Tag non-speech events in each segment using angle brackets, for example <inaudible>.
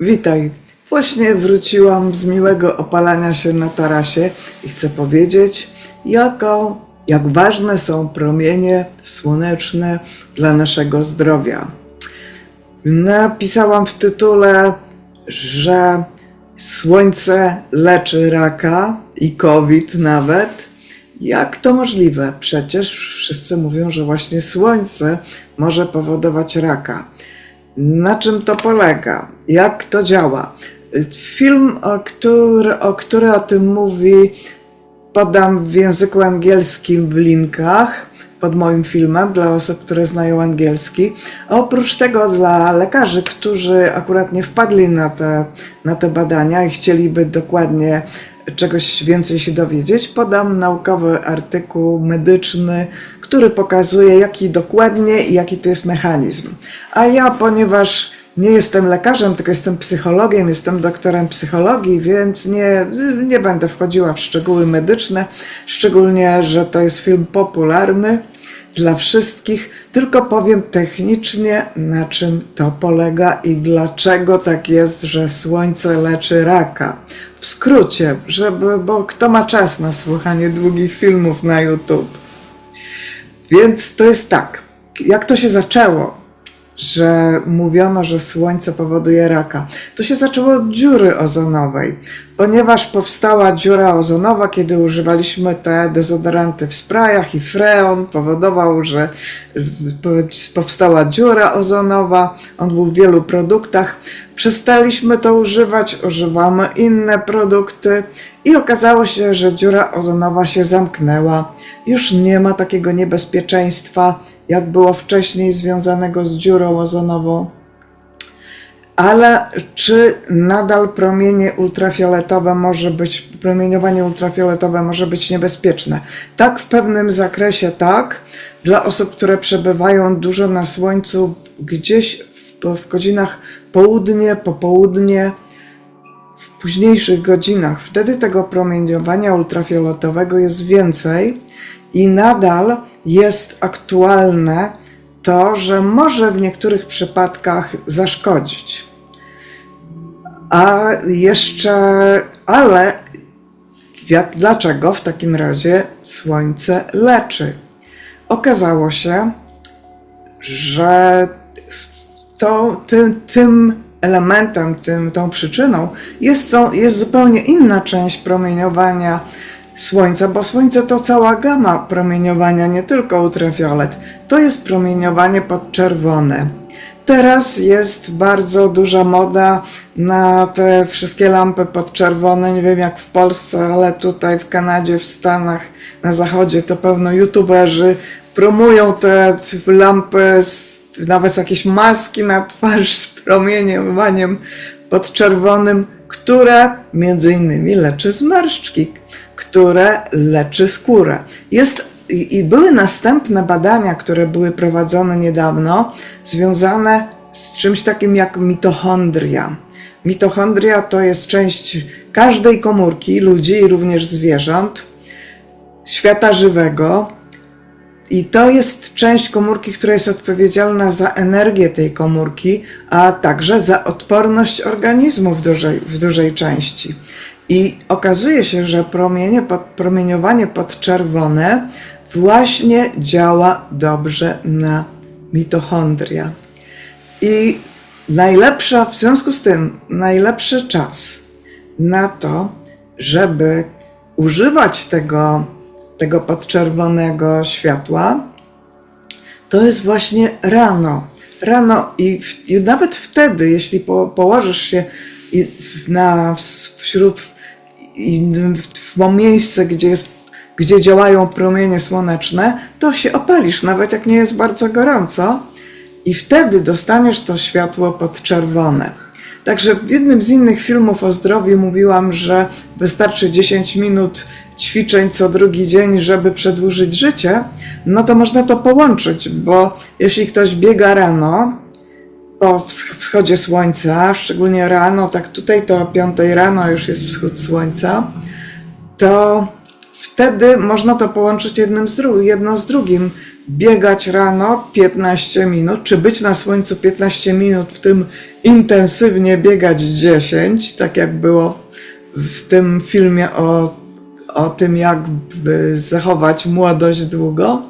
Witaj. Właśnie wróciłam z miłego opalania się na tarasie i chcę powiedzieć, jaką, jak ważne są promienie słoneczne dla naszego zdrowia. Napisałam w tytule, że słońce leczy raka i COVID nawet. Jak to możliwe? Przecież wszyscy mówią, że właśnie słońce może powodować raka. Na czym to polega? Jak to działa? Film, o który, o który o tym mówi, podam w języku angielskim w linkach pod moim filmem dla osób, które znają angielski. A oprócz tego dla lekarzy, którzy akurat nie wpadli na te, na te badania i chcieliby dokładnie czegoś więcej się dowiedzieć, podam naukowy artykuł medyczny, który pokazuje, jaki dokładnie i jaki to jest mechanizm. A ja, ponieważ nie jestem lekarzem, tylko jestem psychologiem, jestem doktorem psychologii, więc nie, nie będę wchodziła w szczegóły medyczne, szczególnie, że to jest film popularny dla wszystkich, tylko powiem technicznie, na czym to polega i dlaczego tak jest, że słońce leczy raka. W skrócie, żeby, bo kto ma czas na słuchanie długich filmów na YouTube. Więc to jest tak. Jak to się zaczęło, że mówiono, że słońce powoduje raka? To się zaczęło od dziury ozonowej, ponieważ powstała dziura ozonowa, kiedy używaliśmy te dezodoranty w sprayach i freon powodował, że powstała dziura ozonowa. On był w wielu produktach. Przestaliśmy to używać, używamy inne produkty i okazało się, że dziura ozonowa się zamknęła. Już nie ma takiego niebezpieczeństwa, jak było wcześniej związanego z dziurą ozonową. Ale czy nadal promienie ultrafioletowe może być, promieniowanie ultrafioletowe może być niebezpieczne? Tak, w pewnym zakresie tak. Dla osób, które przebywają dużo na słońcu, gdzieś w, w godzinach południe, popołudnie, w późniejszych godzinach, wtedy tego promieniowania ultrafioletowego jest więcej i nadal jest aktualne to, że może w niektórych przypadkach zaszkodzić. A jeszcze, ale jak, dlaczego w takim razie słońce leczy? Okazało się, że to, tym, tym elementem, tym, tą przyczyną jest, są, jest zupełnie inna część promieniowania Słońca, bo Słońce to cała gama promieniowania, nie tylko ultrafiolet. To jest promieniowanie podczerwone. Teraz jest bardzo duża moda na te wszystkie lampy podczerwone. Nie wiem jak w Polsce, ale tutaj w Kanadzie, w Stanach, na zachodzie to pełno youtuberzy promują te lampy, nawet jakieś maski na twarz z promieniowaniem podczerwonym, które między innymi leczy zmarszczki które leczy skórę. Jest, i, I były następne badania, które były prowadzone niedawno, związane z czymś takim jak mitochondria. Mitochondria to jest część każdej komórki, ludzi i również zwierząt, świata żywego. I to jest część komórki, która jest odpowiedzialna za energię tej komórki, a także za odporność organizmu w dużej, w dużej części. I okazuje się, że promienie, pod, promieniowanie podczerwone właśnie działa dobrze na mitochondria. I najlepsza, w związku z tym, najlepszy czas na to, żeby używać tego, tego podczerwonego światła, to jest właśnie rano. Rano i, w, i nawet wtedy, jeśli po, położysz się na, wśród i w miejsce, gdzie, jest, gdzie działają promienie słoneczne, to się opalisz, nawet jak nie jest bardzo gorąco, i wtedy dostaniesz to światło podczerwone. Także w jednym z innych filmów o zdrowiu mówiłam, że wystarczy 10 minut ćwiczeń co drugi dzień, żeby przedłużyć życie. No to można to połączyć, bo jeśli ktoś biega rano, po wschodzie słońca, szczególnie rano, tak tutaj to o 5 rano już jest wschód słońca, to wtedy można to połączyć jednym z, jedno z drugim, biegać rano 15 minut, czy być na słońcu 15 minut, w tym intensywnie biegać 10, tak jak było w tym filmie o, o tym, jak zachować młodość długo.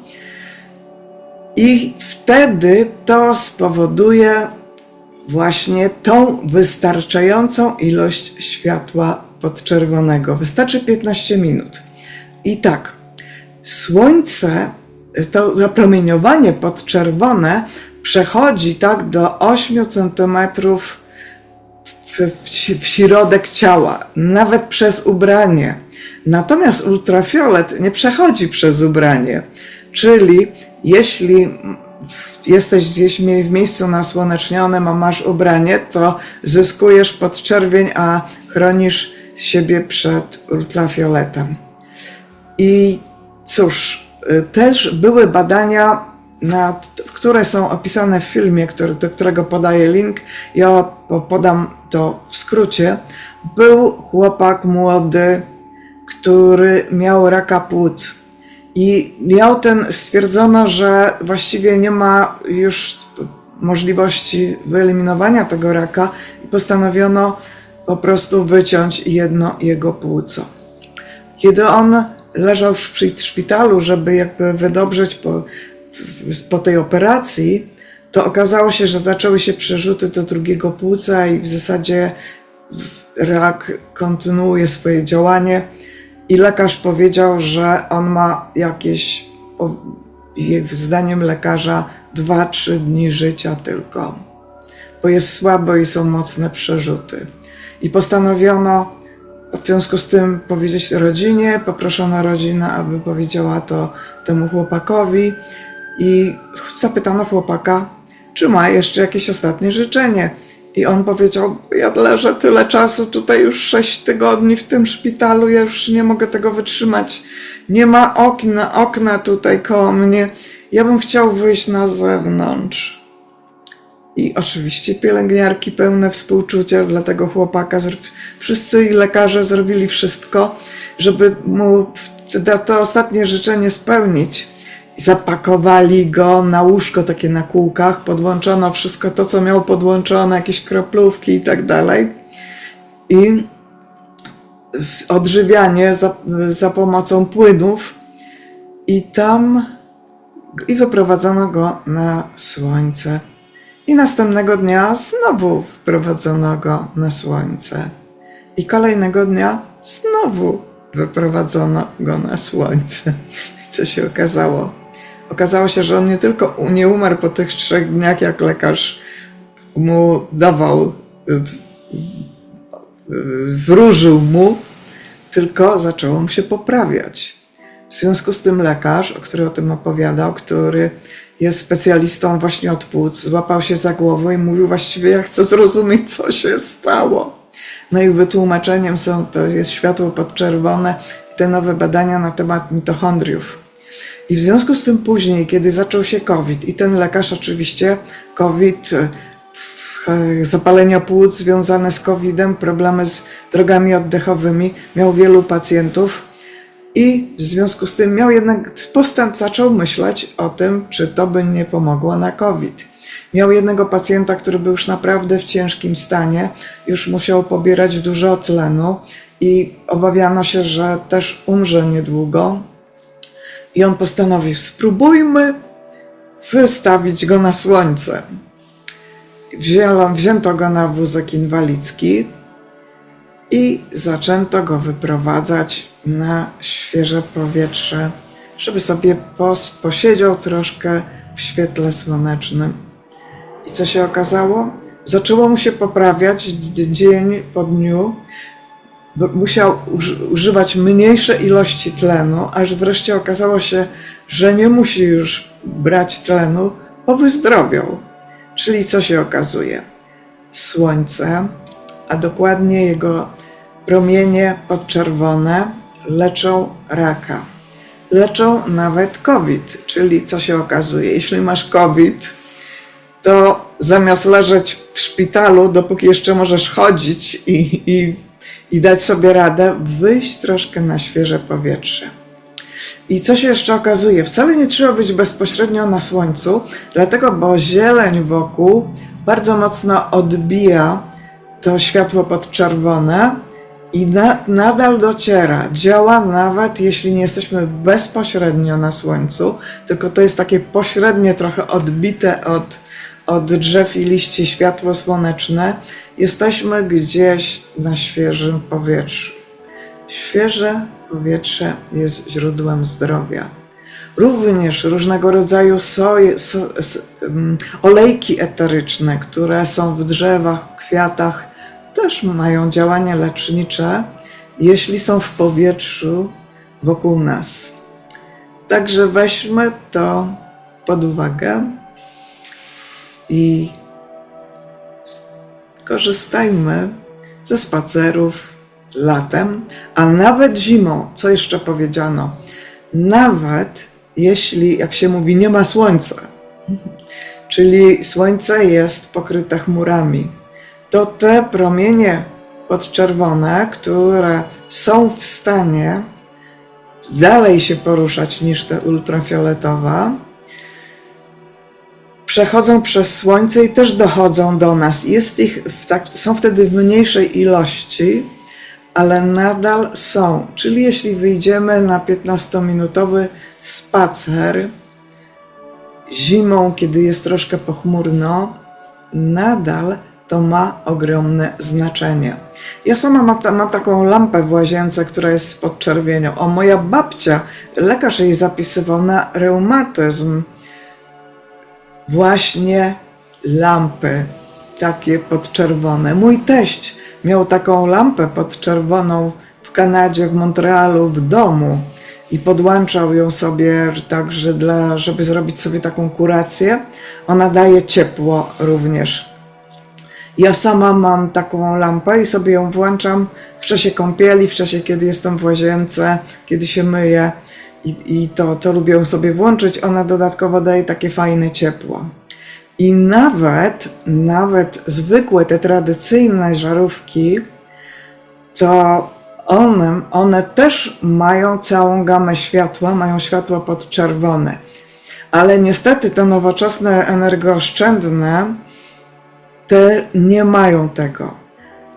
I wtedy to spowoduje właśnie tą wystarczającą ilość światła podczerwonego. Wystarczy 15 minut. I tak, słońce, to zapromieniowanie podczerwone przechodzi tak do 8 cm w, w, w środek ciała, nawet przez ubranie. Natomiast ultrafiolet nie przechodzi przez ubranie. Czyli jeśli jesteś gdzieś w miejscu nasłonecznionym, a masz ubranie, to zyskujesz podczerwień, a chronisz siebie przed ultrafioletem. I cóż, y, też były badania, nad, które są opisane w filmie, który, do którego podaję link. Ja po- podam to w skrócie. Był chłopak młody, który miał raka płuc. I miał ten, stwierdzono, że właściwie nie ma już możliwości wyeliminowania tego raka i postanowiono po prostu wyciąć jedno jego płuco. Kiedy on leżał w szpi- szpitalu, żeby jakby wydobrzeć po, po tej operacji, to okazało się, że zaczęły się przerzuty do drugiego płuca i w zasadzie rak kontynuuje swoje działanie i lekarz powiedział, że on ma jakieś, zdaniem lekarza, 2-3 dni życia tylko, bo jest słabo i są mocne przerzuty. I postanowiono w związku z tym powiedzieć rodzinie, poproszono rodzinę, aby powiedziała to temu chłopakowi i zapytano chłopaka, czy ma jeszcze jakieś ostatnie życzenie. I on powiedział, ja leżę tyle czasu, tutaj już sześć tygodni w tym szpitalu, ja już nie mogę tego wytrzymać. Nie ma okna, okna tutaj koło mnie. Ja bym chciał wyjść na zewnątrz. I oczywiście pielęgniarki pełne współczucia dla tego chłopaka. Wszyscy i lekarze zrobili wszystko, żeby mu to ostatnie życzenie spełnić. Zapakowali go na łóżko takie na kółkach, podłączono wszystko to, co miał podłączone, jakieś kroplówki i tak dalej. I odżywianie za, za pomocą płynów. I tam i wyprowadzono go na słońce. I następnego dnia znowu wprowadzono go na słońce. I kolejnego dnia znowu wyprowadzono go na słońce. <laughs> Co się okazało? Okazało się, że on nie tylko nie umarł po tych trzech dniach, jak lekarz mu dawał, y, wróżył mu, tylko zaczęło mu się poprawiać. W związku z tym lekarz, który o tym opowiadał, który jest specjalistą właśnie od płuc, złapał się za głowę i mówił właściwie, ja chcę zrozumieć, co się stało. No i wytłumaczeniem są, to jest światło podczerwone i te nowe badania na temat mitochondriów. I w związku z tym później, kiedy zaczął się COVID i ten lekarz oczywiście COVID, e, w- zapalenia płuc związane z COVID-em, problemy z drogami oddechowymi, miał wielu pacjentów i w związku z tym miał jednak postęp, zaczął myśleć o tym, czy to by nie pomogło na COVID. Miał jednego pacjenta, który był już naprawdę w ciężkim stanie, już musiał pobierać dużo tlenu i obawiano się, że też umrze niedługo. I on postanowił, spróbujmy wystawić go na słońce. Wzięło, wzięto go na wózek inwalidzki i zaczęto go wyprowadzać na świeże powietrze, żeby sobie pos, posiedział troszkę w świetle słonecznym. I co się okazało? Zaczęło mu się poprawiać dzień po dniu. Musiał uży- używać mniejsze ilości tlenu, aż wreszcie okazało się, że nie musi już brać tlenu, bo wyzdrowiał. Czyli co się okazuje? Słońce, a dokładnie jego promienie podczerwone leczą raka. Leczą nawet COVID, czyli co się okazuje? Jeśli masz COVID, to zamiast leżeć w szpitalu, dopóki jeszcze możesz chodzić i, i, i dać sobie radę, wyjść troszkę na świeże powietrze. I co się jeszcze okazuje? Wcale nie trzeba być bezpośrednio na słońcu, dlatego, bo zieleń wokół bardzo mocno odbija to światło podczerwone i na, nadal dociera. Działa nawet jeśli nie jesteśmy bezpośrednio na słońcu, tylko to jest takie pośrednie, trochę odbite od, od drzew i liści światło słoneczne. Jesteśmy gdzieś na świeżym powietrzu. Świeże powietrze jest źródłem zdrowia. Również różnego rodzaju so, mm, olejki eteryczne, które są w drzewach, kwiatach, też mają działanie lecznicze, jeśli są w powietrzu wokół nas. Także weźmy to pod uwagę i korzystajmy ze spacerów latem, a nawet zimą. Co jeszcze powiedziano? Nawet jeśli, jak się mówi, nie ma słońca, <laughs> czyli słońce jest pokryte chmurami, to te promienie podczerwone, które są w stanie dalej się poruszać niż te ultrafioletowe, przechodzą przez słońce i też dochodzą do nas. Jest ich w tak, są wtedy w mniejszej ilości, ale nadal są. Czyli jeśli wyjdziemy na 15-minutowy spacer zimą, kiedy jest troszkę pochmurno, nadal to ma ogromne znaczenie. Ja sama mam, ta, mam taką lampę w łazience, która jest z podczerwienią. O, moja babcia, lekarz jej zapisywał na reumatyzm właśnie lampy takie podczerwone. Mój teść miał taką lampę podczerwoną w Kanadzie, w Montrealu, w domu i podłączał ją sobie także, dla, żeby zrobić sobie taką kurację. Ona daje ciepło również. Ja sama mam taką lampę i sobie ją włączam w czasie kąpieli, w czasie kiedy jestem w łazience, kiedy się myję i, i to, to lubię sobie włączyć. Ona dodatkowo daje takie fajne ciepło. I nawet, nawet zwykłe, te tradycyjne żarówki, to one, one też mają całą gamę światła, mają światło podczerwone. Ale niestety te nowoczesne energooszczędne, te nie mają tego.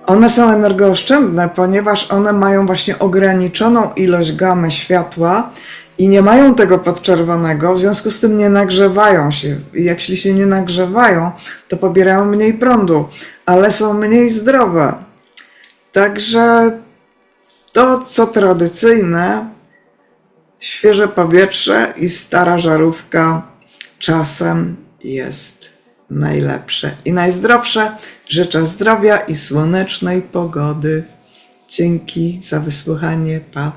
One są energooszczędne, ponieważ one mają właśnie ograniczoną ilość gamy światła i nie mają tego podczerwonego, w związku z tym nie nagrzewają się. I jeśli się nie nagrzewają, to pobierają mniej prądu, ale są mniej zdrowe. Także to, co tradycyjne, świeże powietrze i stara żarówka czasem jest najlepsze i najzdrowsze. Życzę zdrowia i słonecznej pogody. Dzięki za wysłuchanie. Pa.